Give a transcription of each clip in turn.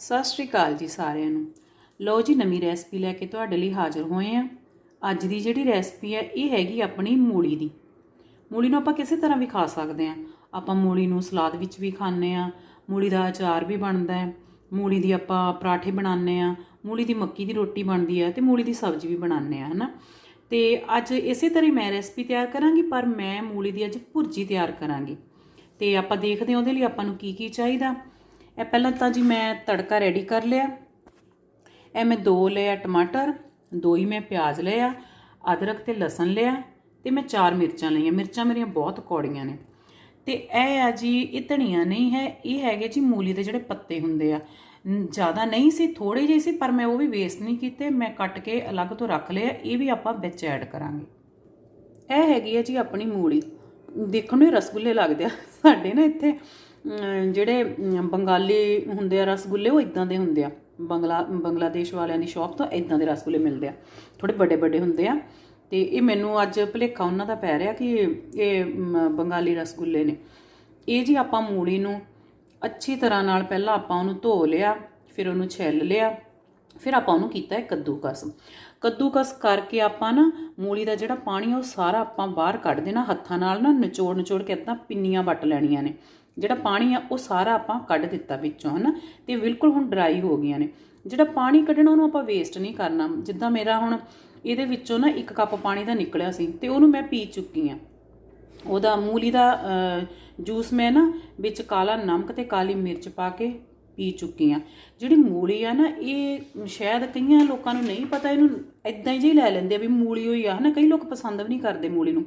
ਸਤਿ ਸ਼੍ਰੀ ਅਕਾਲ ਜੀ ਸਾਰਿਆਂ ਨੂੰ। ਲਓ ਜੀ ਨਵੀਂ ਰੈਸਪੀ ਲੈ ਕੇ ਤੁਹਾਡੇ ਲਈ ਹਾਜ਼ਰ ਹੋਏ ਆ ਅੱਜ ਦੀ ਜਿਹੜੀ ਰੈਸਪੀ ਹੈ, ਇਹ ਹੈਗੀ ਆਪਣੀ ਮੂਲੀ ਦੀ। ਮੂਲੀ ਨੂੰ ਆਪਾਂ ਕਿਸੇ ਤਰ੍ਹਾਂ ਵੀ ਖਾ ਸਕਦੇ ਆ ਆਪਾਂ ਮੂਲੀ ਨੂੰ ਸਲਾਦ ਵਿੱਚ ਵੀ ਖਾਂਦੇ ਆ ਮੂਲੀ ਦਾ ਅਚਾਰ ਵੀ ਬਣਦਾ ਹੈ, ਮੂਲੀ ਦੀ ਆਪਾਂ ਪਰਾਠੇ ਬਣਾਉਂਦੇ ਆ ਮੂਲੀ ਦੀ ਮੱਕੀ ਦੀ ਰੋਟੀ ਬਣਦੀ ਹੈ ਤੇ ਮੂਲੀ ਦੀ ਸਬਜ਼ੀ ਵੀ ਬਣਾਉਂਦੇ ਆ ਹਨਾ। ਤੇ ਅੱਜ ਇਸੇ ਤਰ੍ਹਾਂ ਹੀ ਮੈਂ ਰੈਸਪੀ ਤਿਆਰ ਕਰਾਂਗੀ, ਪਰ ਮੈਂ ਮੂਲੀ ਦੀ ਅੱਜ ਭੁਰਜੀ ਤਿਆਰ ਕਰਾਂਗੀ। ਤੇ ਆਪਾਂ ਦੇਖਦੇ ਹਾਂ ਉਹਦੇ ਲਈ ਆਪਾਂ ਨੂੰ ਕੀ ਕੀ ਚਾਹੀਦਾ। ਇਹ ਪਹਿਲਾਂ ਤਾਂ ਜੀ ਮੈਂ ਤੜਕਾ ਰੈਡੀ ਕਰ ਲਿਆ। ਇਹ ਮੈਂ ਦੋ ਲਿਆ ਟਮਾਟਰ, ਦੋ ਹੀ ਮੈਂ ਪਿਆਜ਼ ਲਿਆ ਅਦਰਕ ਤੇ ਲਸਣ ਲਿਆ ਤੇ ਮੈਂ ਚਾਰ ਮਿਰਚਾਂ ਲਈਆਂ। ਮਿਰਚਾਂ ਮੇਰੀਆਂ ਬਹੁਤ ਕੌੜੀਆਂ ਨੇ। ਤੇ ਇਹ ਆ ਜੀ, ਇਹ ਧਨੀਆ ਨਹੀਂ ਹੈ, ਇਹ ਹੈਗੇ ਜੀ ਮੂਲੀ ਦੇ ਜਿਹੜੇ ਪੱਤੇ ਹੁੰਦੇ ਆ। ਜ਼ਿਆਦਾ ਨਹੀਂ ਸੀ ਥੋੜੇ ਜਿਹੇ ਸੀ, ਪਰ ਮੈਂ ਉਹ ਵੀ ਵੇਸਟ ਨਹੀਂ ਕੀਤੇ। ਮੈਂ ਕੱਟ ਕੇ ਅਲੱਗ ਤੋਂ ਰੱਖ ਲਿਆ ਇਹ ਵੀ ਆਪਾਂ ਵਿੱਚ ਐਡ ਕਰਾਂਗੇ। ਇਹ ਹੈਗੀ ਹੈ ਜੀ ਆਪਣੀ ਮੂਲੀ। ਦੇਖਣ ਨੂੰ ਰਸਗੁੱਲੇ ਲੱਗਦੇ ਆ ਸਾਡੇ ਨਾ ਇੱਥੇ। ਜਿਹੜੇ ਬੰਗਾਲੀ ਹੁੰਦੇ ਆ, ਰਸਗੁੱਲੇ, ਉਹ ਇਦਾਂ ਦੇ ਹੁੰਦੇ ਆ। ਬੰਗਲਾ, ਬੰਗਲਾਦੇਸ਼ ਵਾਲਿਆਂ ਦੀ ਸ਼ਾਪ ਤੋਂ ਇਦਾਂ ਦੇ ਰਸਗੁੱਲੇ ਮਿਲਦੇ ਆ। ਥੋੜੇ ਵੱਡੇ ਵੱਡੇ ਹੁੰਦੇ ਆ। ਤੇ ਇਹ ਮੈਨੂੰ ਅੱਜ ਭੁਲੇਖਾ ਉਹਨਾਂ ਦਾ ਪੈ ਰਿਹਾ ਕਿ ਇਹ ਬੰਗਾਲੀ ਰਸਗੁੱਲੇ ਨੇ। ਇਹ ਜੀ ਆਪਾਂ ਮੂਲੀ ਨੂੰ ਅੱਛੀ ਤਰ੍ਹਾਂ ਨਾਲ ਪਹਿਲਾਂ ਆਪਾਂ ਉਹਨੂੰ ਧੋ ਲਿਆ, ਫਿਰ ਉਹਨੂੰ ਛਿੱਲ ਲਿਆ, ਫਿਰ ਆਪਾਂ ਉਹਨੂੰ ਕੀਤਾ ਹੈ ਕੱਦੂਕਸ। ਕੱਦੂਕਸ ਕਰਕੇ ਆਪਾਂ ਨਾ ਮੂਲੀ ਦਾ ਜਿਹੜਾ ਪਾਣੀ ਉਹ ਸਾਰਾ ਆਪਾਂ ਬਾਹਰ ਕੱਢ ਦੇਣਾ। ਹੱਥਾਂ ਨਾਲ ਨਾ ਨਿਚੋੜ ਨਿਚੋੜ ਕੇ ਇਦਾਂ ਪਿੰਨੀਆਂ ਵੱਟ ਲੈਣੀਆਂ ਨੇ। ਜਿਹੜਾ ਪਾਣੀ ਆ, ਉਹ ਸਾਰਾ ਆਪਾਂ ਕੱਢ ਦਿੱਤਾ ਵਿੱਚੋਂ, ਹਨਾ? ਤੇ ਬਿਲਕੁਲ ਹੁਣ ਡਰਾਈ ਹੋ ਗਈਆਂ ਨੇ। ਜਿਹੜਾ ਪਾਣੀ ਕੱਢਣਾ, ਉਹਨੂੰ ਆਪਾਂ ਵੇਸਟ ਨਹੀਂ ਕਰਨਾ। ਜਿੱਦਾਂ ਮੇਰਾ ਹੁਣ ਇਹਦੇ ਵਿੱਚੋਂ ਨਾ ਇੱਕ ਕੱਪ ਪਾਣੀ ਦਾ ਨਿਕਲਿਆ ਸੀ, ਤੇ ਉਹਨੂੰ ਮੈਂ ਪੀ ਚੁੱਕੀ ਆ। ਉਹਦਾ ਮੂਲੀ ਦਾ ਜੂਸ ਮੈਂ ਨਾ ਵਿੱਚ ਕਾਲਾ ਨਮਕ ਤੇ ਕਾਲੀ ਮਿਰਚ ਪਾ ਕੇ ਪੀ ਚੁੱਕੀ ਆ। ਜਿਹੜੀ ਮੂਲੀ ਆ ਨਾ, ਇਹ ਸ਼ਾਇਦ ਕਈਆਂ ਲੋਕਾਂ ਨੂੰ ਨਹੀਂ ਪਤਾ, ਇਹਨੂੰ ਇਦਾਂ ਹੀ ਜਿਹੀ ਲੈ ਲੈਂਦੇ ਆ ਵੀ ਮੂਲੀ ਹੋਈ ਆ, ਹਨਾ? ਕਈ ਲੋਕ ਪਸੰਦ ਵੀ ਨਹੀਂ ਕਰਦੇ ਮੂਲੀ ਨੂੰ।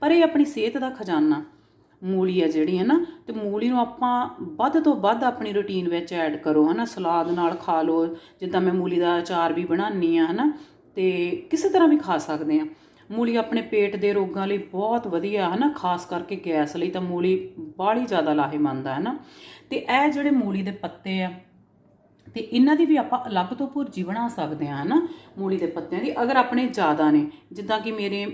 ਪਰ ਇਹ ਆਪਣੀ ਸਿਹਤ ਦਾ ਖਜ਼ਾਨਾ। ਮੂਲੀ ਆ ਜਿਹੜੀ ਹੈ ਨਾ ਤੇ ਮੂਲੀ ਨੂੰ ਆਪਾਂ ਵੱਧ ਤੋਂ ਵੱਧ ਆਪਣੀ ਰੁਟੀਨ ਵਿੱਚ ਐਡ ਕਰੋ ਹੈ ਨਾ ਸਲਾਦ ਨਾਲ ਖਾ ਲਓ, ਜਿੱਦਾਂ ਮੈਂ ਮੂਲੀ ਦਾ ਅਚਾਰ ਵੀ ਬਣਾਉਣੀ ਆ ਨਾ ਤੇ ਕਿਸੇ ਤਰ੍ਹਾਂ ਵੀ ਖਾ ਸਕਦੇ ਆ ਮੂਲੀ ਆਪਣੇ ਪੇਟ ਦੇ ਰੋਗਾਂ ਲਈ ਬਹੁਤ ਵਧੀਆ ਹੈ ਨਾ ਖਾਸ ਕਰਕੇ ਗੈਸ ਲਈ ਤਾਂ ਮੂਲੀ ਬਾਹਲੀ ਜ਼ਿਆਦਾ ਲਾਹੇਮੰਦ ਹੈ ਨਾ ਤੇ ਇਹ ਜਿਹੜੇ ਮੂਲੀ ਦੇ ਪੱਤੇ ਆ ਤੇ ਇਹਨਾਂ ਦੀ ਵੀ ਆਪਾਂ ਅਲੱਗ ਤੋਂ ਭੁਰਜੀ ਬਣਾ ਸਕਦੇ ਹਾਂ, ਹਨਾ, ਮੂਲੀ ਦੇ ਪੱਤਿਆਂ ਦੀ, ਅਗਰ ਆਪਣੇ ਜ਼ਿਆਦਾ ਨੇ, ਜਿੱਦਾਂ ਕਿ ਮੇਰੇ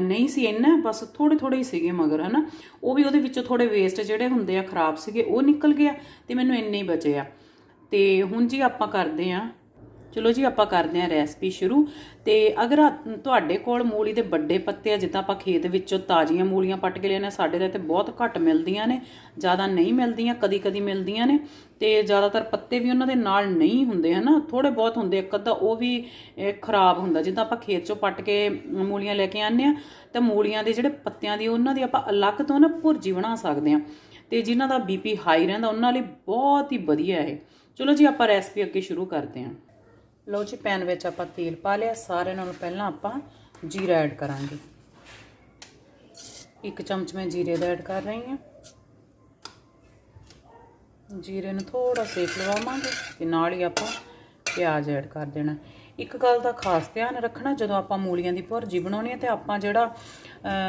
ਨਹੀਂ ਸੀ ਇੰਨਾ, ਬਸ ਥੋੜੇ ਥੋੜੇ ਹੀ ਸੀਗੇ ਮਗਰ, ਹਨਾ, ਉਹ ਵੀ ਉਹਦੇ ਵਿੱਚੋਂ ਥੋੜੇ ਵੇਸਟ ਜਿਹੜੇ ਹੁੰਦੇ ਆ, ਖਰਾਬ ਸੀਗੇ, ਉਹ ਨਿਕਲ ਗਿਆ ਤੇ ਮੈਨੂੰ ਇੰਨੇ ਹੀ ਬਚੇ ਆ। ਤੇ ਹੁਣ ਜੀ ਆਪਾਂ ਕਰਦੇ ਆ ਚਲੋ ਜੀ, ਆਪਾਂ ਕਰਦੇ ਹਾਂ ਰੈਸਪੀ ਸ਼ੁਰੂ। ਤੇ ਅਗਰ ਤੁਹਾਡੇ ਕੋਲ ਮੂਲੀ ਦੇ ਵੱਡੇ ਪੱਤੇ ਆ, ਜਿੱਦਾਂ ਆਪਾਂ ਖੇਤ ਵਿੱਚੋਂ ਤਾਜ਼ੀਆਂ ਮੂਲੀਆਂ ਪੱਟ ਕੇ ਲਿਆਨੇ ਸਾਡੇ ਤਾਂ ਇੱਥੇ ਬਹੁਤ ਘੱਟ ਮਿਲਦੀਆਂ ਨੇ, ਜ਼ਿਆਦਾ ਨਹੀਂ ਮਿਲਦੀਆਂ, ਕਦੀ-ਕਦੀ ਮਿਲਦੀਆਂ ਨੇ। ਤੇ ਜ਼ਿਆਦਾਤਰ ਪੱਤੇ ਵੀ ਉਹਨਾਂ ਦੇ ਨਾਲ ਨਹੀਂ ਹੁੰਦੇ, ਹਨਾ? ਥੋੜੇ ਬਹੁਤ ਹੁੰਦੇ, ਇੱਕ ਅੱਧਾ ਉਹ ਵੀ ਖਰਾਬ ਹੁੰਦਾ। ਜਿੱਦਾਂ ਆਪਾਂ ਖੇਤ ਚੋਂ ਪੱਟ ਕੇ ਮੂਲੀਆਂ ਲੈ ਕੇ ਆਉਂਦੇ ਆ ਤਾਂ ਮੂਲੀਆਂ ਦੇ ਜਿਹੜੇ ਪੱਤਿਆਂ ਦੀ, ਉਹਨਾਂ ਦੀ ਆਪਾਂ ਅਲੱਗ ਤੋਂ ਨਾ ਭੁਰਜੀ ਬਣਾ ਸਕਦੇ ਆ ਤੇ ਜਿਨ੍ਹਾਂ ਦਾ ਬੀਪੀ ਹਾਈ ਰਹਿੰਦਾ, ਉਹਨਾਂ ਲਈ ਬਹੁਤ ਹੀ ਵਧੀਆ ਹੈ ਚਲੋ ਜੀ, ਆਪਾਂ ਰੈਸਪੀ ਅੱਗੇ ਸ਼ੁਰੂ ਕਰਦੇ ਹਾਂ। ਲਓ ਜੀ, ਪੈਨ ਵਿੱਚ ਆਪਾਂ ਤੇਲ ਪਾ ਲਿਆ। ਸਾਰਿਆਂ ਨਾਲੋਂ ਪਹਿਲਾਂ ਆਪਾਂ ਜੀਰਾ ਐਡ ਕਰਾਂਗੇ। ਇੱਕ ਚਮਚ ਮੈਂ ਜੀਰੇ ਦਾ ਐਡ ਕਰ ਰਹੀ ਹਾਂ। ਜੀਰੇ ਨੂੰ ਥੋੜਾ ਸੇਕ ਲਵਾਵਾਂਗੇ ਤੇ ਨਾਲ ਹੀ ਆਪਾਂ ਪਿਆਜ਼ ਐਡ ਕਰ ਦੇਣਾ। ਇੱਕ ਗੱਲ ਦਾ ਖਾਸ ਧਿਆਨ ਰੱਖਣਾ, ਜਦੋਂ ਆਪਾਂ ਮੂਲੀਆਂ ਦੀ ਭੁਰਜੀ ਬਣਾਉਣੀ ਹੈ ਤੇ ਆਪਾਂ ਜਿਹੜਾ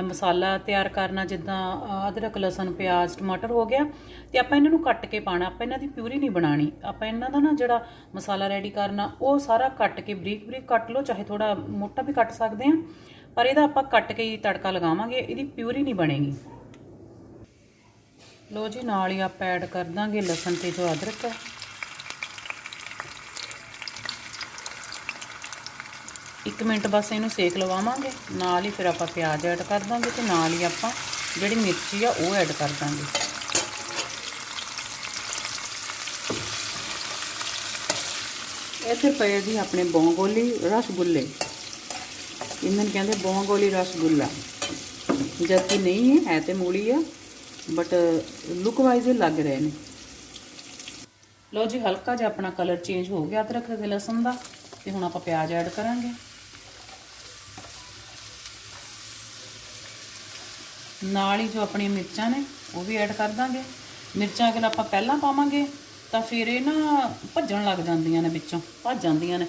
ਮਸਾਲਾ ਤਿਆਰ ਕਰਨਾ, ਜਿੱਦਾਂ ਅਦਰਕ, ਲਸਣ, ਪਿਆਜ਼, ਟਮਾਟਰ ਹੋ ਗਿਆ, ਤੇ ਆਪਾਂ ਇਹਨਾਂ ਨੂੰ ਕੱਟ ਕੇ ਪਾਣਾ ਆਪਾਂ ਇਹਨਾਂ ਦੀ ਪਿਊਰੀ ਨਹੀਂ ਬਣਾਣੀ ਆਪਾਂ ਇਹਨਾਂ ਦਾ ਨਾ ਜਿਹੜਾ ਮਸਾਲਾ ਰੈਡੀ ਕਰਨਾ, ਉਹ ਸਾਰਾ ਕੱਟ ਕੇ ਬਰੀਕ ਬਰੀਕ ਕੱਟ ਲਓ, ਚਾਹੇ ਥੋੜਾ ਮੋਟਾ ਵੀ ਕੱਟ ਸਕਦੇ ਆ ਪਰ ਇਹਦਾ ਆਪਾਂ ਕੱਟ ਕੇ ਹੀ ਤੜਕਾ ਲਗਾਵਾਂਗੇ, ਇਹਦੀ ਪਿਊਰੀ ਨਹੀਂ ਬਣੇਗੀ। ਲੋ ਜੀ, ਨਾਲ ਹੀ ਆਪਾਂ ਐਡ ਕਰ ਦਾਂਗੇ ਲਸਣ ਤੇ ਜੋ ਅਦਰਕ ਹੈ। ਇੱਕ ਮਿੰਟ ਬਸ ਇਹਨੂੰ ਸੇਕ ਲਵਾਵਾਂਗੇ, ਨਾਲ ਹੀ ਫਿਰ ਆਪਾਂ ਪਿਆਜ਼ ਐਡ ਕਰ ਦਾਂਗੇ ਤੇ ਨਾਲ ਹੀ ਆਪਾਂ ਜਿਹੜੀ ਮਿਰਚੀ ਆ ਉਹ ਐਡ ਕਰ ਦਾਂਗੇ। ਇੱਥੇ ਪਏ ਜੀ ਆਪਣੇ ਬੋਂਗੋਲੀ ਰਸਗੁੱਲੇ। ਇਹਨਾਂ ਨੂੰ ਕਹਿੰਦੇ ਬੋਂਗੋਲੀ ਰਸਗੁੱਲਾ। ਜਦ ਕਿ ਨਹੀਂ, ਹੈ ਹੈ ਤੇ ਮੂਲੀ ਆ ਬਟ ਲੁੱਕ ਵਾਈਜ਼ ਇਹ ਲੱਗ ਰਹੇ ਨੇ। ਲਓ ਜੀ, ਹਲਕਾ ਜਿਹਾ ਆਪਣਾ ਕਲਰ ਚੇਂਜ ਹੋ ਗਿਆ ਅਦਰਕ ਤੇ ਲਸਣ ਦਾ, ਤੇ ਹੁਣ ਆਪਾਂ ਪਿਆਜ਼ ਐਡ ਕਰਾਂਗੇ। ਨਾਲ ਹੀ ਜੋ ਆਪਣੀਆਂ ਮਿਰਚਾਂ ਨੇ, ਉਹ ਵੀ ਐਡ ਕਰ ਦਾਂਗੇ। ਮਿਰਚਾਂ ਅਗਰ ਆਪਾਂ ਪਹਿਲਾਂ ਪਾਵਾਂਗੇ, ਤਾਂ ਫਿਰ ਇਹ ਨਾ ਭੱਜਣ ਲੱਗ ਜਾਂਦੀਆਂ ਨੇ ਵਿੱਚੋਂ, ਭੱਜ ਜਾਂਦੀਆਂ ਨੇ।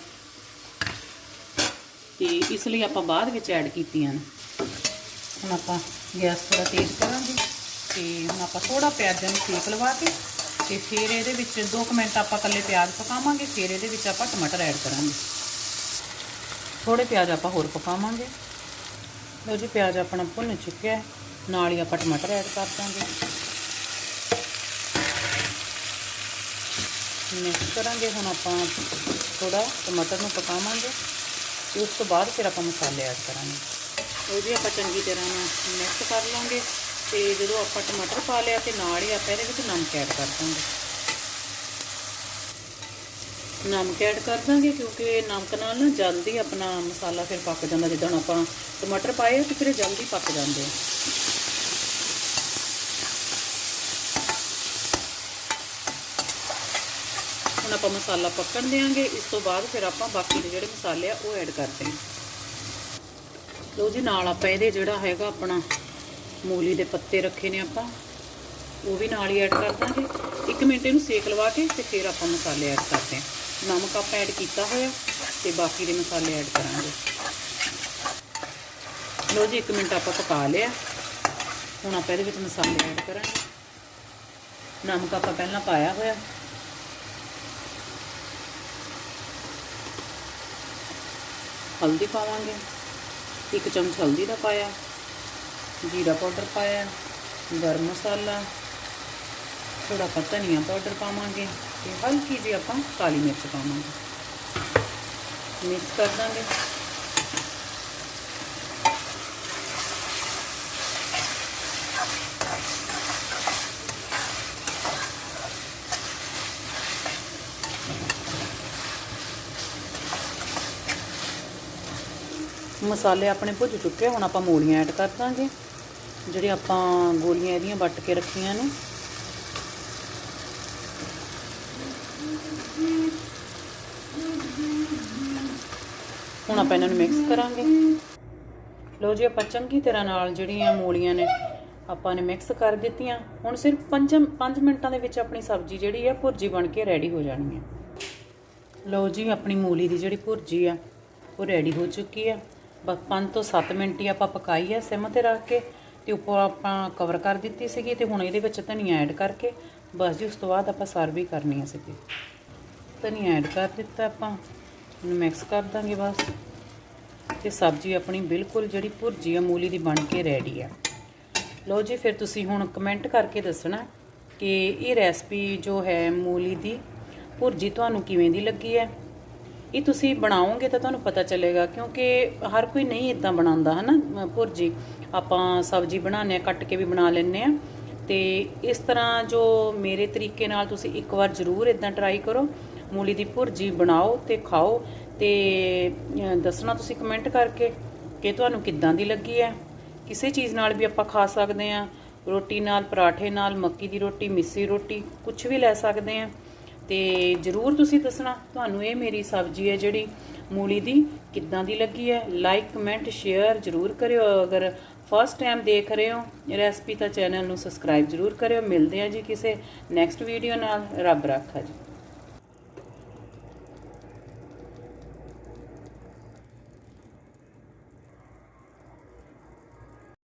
ਤੇ ਇਸ ਲਈ ਆਪਾਂ ਬਾਅਦ ਵਿੱਚ ਐਡ ਕੀਤੀਆਂ ਨੇ। ਹੁਣ ਆਪਾਂ ਗੈਸ ਥੋੜਾ ਤੇਜ਼ ਕਰਾਂਗੇ ਤੇ ਹੁਣ ਆਪਾਂ ਥੋੜਾ ਪਿਆਜ਼ਾਂ ਨੂੰ ਸੇਕ ਲਵਾ ਕੇ ਤੇ ਫਿਰ ਇਹਦੇ ਵਿੱਚ 2 ਮਿੰਟ ਆਪਾਂ ਇਕੱਲੇ ਪਿਆਜ਼ ਪਕਾਵਾਂਗੇ, ਫਿਰ ਇਹਦੇ ਵਿੱਚ ਆਪਾਂ ਟਮਾਟਰ ਐਡ ਕਰਾਂਗੇ। ਥੋੜੇ ਪਿਆਜ਼ ਆਪਾਂ ਹੋਰ ਪਕਾਵਾਂਗੇ। ਲਓ ਜੀ, ਪਿਆਜ਼ ਆਪਣਾ ਭੁੰਨ ਚੁੱਕਿਆ ਹੈ। ਨਾਲ ਹੀ ਆਪਾਂ ਟਮਾਟਰ ਐਡ ਕਰ ਦਾਂਗੇ। ਮਿਕਸ ਕਰਾਂਗੇ, ਹੁਣ ਆਪਾਂ ਥੋੜਾ ਟਮਾਟਰ ਨੂੰ ਪਕਾਵਾਂਗੇ। ਤੇ ਉਸ ਤੋਂ ਬਾਅਦ ਫਿਰ ਆਪਾਂ ਮਸਾਲੇ ਐਡ ਕਰਾਂਗੇ। ਉਹ ਵੀ ਆਪਾਂ ਚੰਗੀ ਤਰ੍ਹਾਂ ਨਾਲ ਮਿਕਸ ਕਰ ਲਾਂਗੇ ਤੇ ਜਦੋਂ ਆਪਾਂ ਟਮਾਟਰ ਪਾ ਲਿਆ ਤੇ ਨਾਲ ਹੀ ਆਪਾਂ ਇਹਦੇ ਵਿੱਚ ਨਮਕ ਐਡ ਕਰ ਦਾਂਗੇ। ਨਮਕ ਐਡ ਕਰ ਦਾਂਗੇ ਕਿਉਂਕਿ ਨਮਕ ਨਾਲ ਨਾ ਜਲਦੀ ਆਪਣਾ ਮਸਾਲਾ ਫਿਰ ਪੱਕ ਜਾਂਦਾ। ਜਿੱਦਾਂ ਹੁਣ ਆਪਾਂ ਟਮਾਟਰ ਪਾਏ ਆ ਤੇ ਫਿਰ ਇਹ ਜਲਦੀ ਪੱਕ ਜਾਂਦੇ ਆ। ਹੁਣ ਆਪਾਂ ਮਸਾਲਾ ਪੱਕਣ ਦੇਾਂਗੇ ਇਸ ਤੋਂ ਬਾਅਦ ਫਿਰ ਆਪਾਂ ਬਾਕੀ ਦੇ ਜਿਹੜੇ ਮਸਾਲੇ ਆ, ਉਹ ਐਡ ਕਰਦੇ ਹਾਂ ਲੋ ਜੀ, ਨਾਲ ਆਪਾਂ ਇਹਦੇ ਜਿਹੜਾ ਹੈਗਾ ਆਪਣਾ ਮੂਲੀ ਦੇ ਪੱਤੇ ਰੱਖੇ ਨੇ ਆਪਾਂ, ਉਹ ਵੀ ਨਾਲ ਹੀ ਐਡ ਕਰ ਦਾਂਗੇ। 1 ਮਿੰਟ ਇਹਨੂੰ ਸੇਕ ਲਵਾ ਕੇ ਤੇ ਫਿਰ ਆਪਾਂ ਮਸਾਲੇ ਐਡ ਕਰਦੇ ਹਾਂ। ਨਮਕ ਆਪਾਂ ਐਡ ਕੀਤਾ ਹੋਇਆ ਤੇ ਬਾਕੀ ਦੇ ਮਸਾਲੇ ਐਡ ਕਰਾਂਗੇ। ਲੋ ਜੀ 1 ਮਿੰਟ ਆਪਾਂ ਪਕਾ ਲਿਆ। ਹੁਣ ਆਪਾਂ ਇਹਦੇ ਵਿੱਚ ਮਸਾਲੇ ਐਡ ਕਰਾਂਗੇ। ਨਮਕ ਆਪਾਂ ਪਹਿਲਾਂ ਪਾਇਆ ਹੋਇਆ। ਹਲਦੀ ਪਾਵਾਂਗੇ। ਇੱਕ ਚਮਚ ਹਲਦੀ ਦਾ ਪਾਇਆ, ਜੀਰਾ ਪਾਊਡਰ ਪਾਇਆ, ਗਰਮ ਮਸਾਲਾ ਥੋੜਾ ਆਪਾਂ ਧਨੀਆ ਪਾਊਡਰ ਪਾਵਾਂਗੇ ਤੇ ਹਲਕੀ ਜਿਹੀ ਆਪਾਂ ਕਾਲੀ ਮਿਰਚ ਪਾਵਾਂਗੇ। ਮਿਕਸ ਕਰ ਦਾਂਗੇ। ਮਸਾਲੇ ਆਪਣੇ ਭੁੱਜ ਚੁੱਕੇ ਹੁਣ ਆਪਾਂ ਮੂਲੀਆਂ ਐਡ ਕਰ ਦਾਂਗੇ। ਜਿਹੜੇ ਆਪਾਂ ਗੋਲੀਆਂ ਇਹਦੀਆਂ ਵੱਟ ਕੇ ਰੱਖੀਆਂ ਨੇ। ਹੁਣ ਆਪਾਂ ਇਹਨਾਂ ਨੂੰ ਮਿਕਸ ਕਰਾਂਗੇ। ਲੋ ਜੀ, ਆਪਾਂ ਚੰਗੀ ਤਰ੍ਹਾਂ ਨਾਲ ਜਿਹੜੀਆਂ ਮੂਲੀਆਂ ਨੇ, ਆਪਾਂ ਨੇ ਮਿਕਸ ਕਰ ਦਿੱਤੀਆਂ। ਹੁਣ ਸਿਰਫ 5 5 ਮਿੰਟਾਂ ਦੇ ਵਿੱਚ ਆਪਣੀ ਸਬਜ਼ੀ ਜਿਹੜੀ ਆ, ਭੁਰਜੀ ਬਣ ਕੇ ਰੈਡੀ ਹੋ ਜਾਣੀ ਹੈ ਲੋ ਜੀ, ਆਪਣੀ ਮੂਲੀ ਦੀ ਜਿਹੜੀ ਭੁਰਜੀ ਆ, ਉਹ ਰੈਡੀ ਹੋ ਚੁੱਕੀ ਆ। ਬਸ 5 ਤੋਂ 7 ਮਿੰਟ ਹੀ ਆਪਾਂ ਪਕਾਈ ਆ ਸਿਮ ਤੇ ਰੱਖ ਕੇ ਤੇ ਉੱਪਰ ਆਪਾਂ ਕਵਰ ਕਰ ਦਿੱਤੀ ਸੀਗੀ ਤੇ ਹੁਣ ਇਹਦੇ ਵਿੱਚ ਧਨੀਆ ਐਡ ਕਰਕੇ ਬਸ ਜੀ ਉਸ ਤੋਂ ਬਾਅਦ ਆਪਾਂ ਸਰਵ ਹੀ ਕਰਨੀ ਆ ਸੀਗੀ। ਧਨੀਆ ਐਡ ਕਰ ਦਿੱਤਾ ਆਪਾਂ ਇਹਨੂੰ ਮਿਕਸ ਕਰ ਦਾਂਗੇ ਬਸ। ਤੇ ਸਬਜ਼ੀ ਆਪਣੀ ਬਿਲਕੁਲ ਜਿਹੜੀ ਭੁਰਜੀ ਆ, ਮੂਲੀ ਦੀ ਬਣ ਕੇ ਰੈਡੀ ਆ। ਲਓ ਜੀ, ਫਿਰ ਤੁਸੀਂ ਹੁਣ ਕਮੈਂਟ ਕਰਕੇ ਦੱਸਣਾ ਕਿ ਇਹ ਰੈਸਪੀ ਜੋ ਹੈ ਮੂਲੀ ਦੀ, ਭੁਰਜੀ ਤੁਹਾਨੂੰ ਕਿਵੇਂ ਦੀ ਲੱਗੀ ਹੈ? ਇਹ ਤੁਸੀਂ ਬਣਾਓਗੇ ਤਾਂ ਤੁਹਾਨੂੰ ਪਤਾ ਚੱਲੇਗਾ, ਕਿਉਂਕਿ ਹਰ ਕੋਈ ਨਹੀਂ ਇਦਾਂ ਬਣਾਉਂਦਾ ਹੈ ਨਾ ਭੁਰਜੀ, ਆਪਾਂ ਸਬਜ਼ੀ ਬਣਾਉਂਦੇ ਆ ਕੱਟ ਕੇ ਵੀ ਬਣਾ ਲੈਂਦੇ ਆ ਤੇ ਇਸ ਤਰ੍ਹਾਂ ਜੋ ਮੇਰੇ ਤਰੀਕੇ ਨਾਲ ਤੁਸੀਂ ਇੱਕ ਵਾਰ ਜ਼ਰੂਰ ਇਦਾਂ ਟਰਾਈ ਕਰੋ। ਮੂਲੀ ਦੀ ਭੁਰਜੀ ਬਣਾਓ ਤੇ ਖਾਓ। ਤੇ ਦੱਸਣਾ ਤੁਸੀਂ ਕਮੈਂਟ ਕਰਕੇ ਕਿ ਤੁਹਾਨੂੰ ਕਿੱਦਾਂ ਦੀ ਲੱਗੀ ਹੈ। ਕਿਸੇ ਚੀਜ਼ ਨਾਲ ਵੀ ਆਪਾਂ ਖਾ ਸਕਦੇ ਆ ਰੋਟੀ ਨਾਲ, ਪਰਾਠੇ ਨਾਲ, ਮੱਕੀ ਦੀ ਰੋਟੀ, ਮਿੱਸੀ ਰੋਟੀ ਕੁਝ ਵੀ ਲੈ ਸਕਦੇ ਆ ਤੇ ਜਰੂਰ ਤੁਸੀਂ ਦੱਸਣਾ। ਤੁਹਾਨੂੰ ਇਹ ਮੇਰੀ ਸਬਜ਼ੀ ਹੈ ਜਿਹੜੀ ਮੂਲੀ ਦੀ ਕਿੱਦਾਂ ਦੀ ਲੱਗੀ ਹੈ। ਲਾਈਕ ਕਮੈਂਟ ਸ਼ੇਅਰ ਜਰੂਰ ਕਰਿਓ। ਅਗਰ ਫਸਟ ਟਾਈਮ ਦੇਖ ਰਹੇ ਹੋ ਰੈਸਪੀ ਤਾਂ ਚੈਨਲ ਨੂੰ ਸਬਸਕ੍ਰਾਈਬ ਜਰੂਰ ਕਰਿਓ। ਮਿਲਦੇ ਆ ਜੀ ਕਿਸੇ ਨੈਕਸਟ ਵੀਡੀਓ ਨਾਲ। ਰੱਬ ਰਾਖਾ ਜੀ।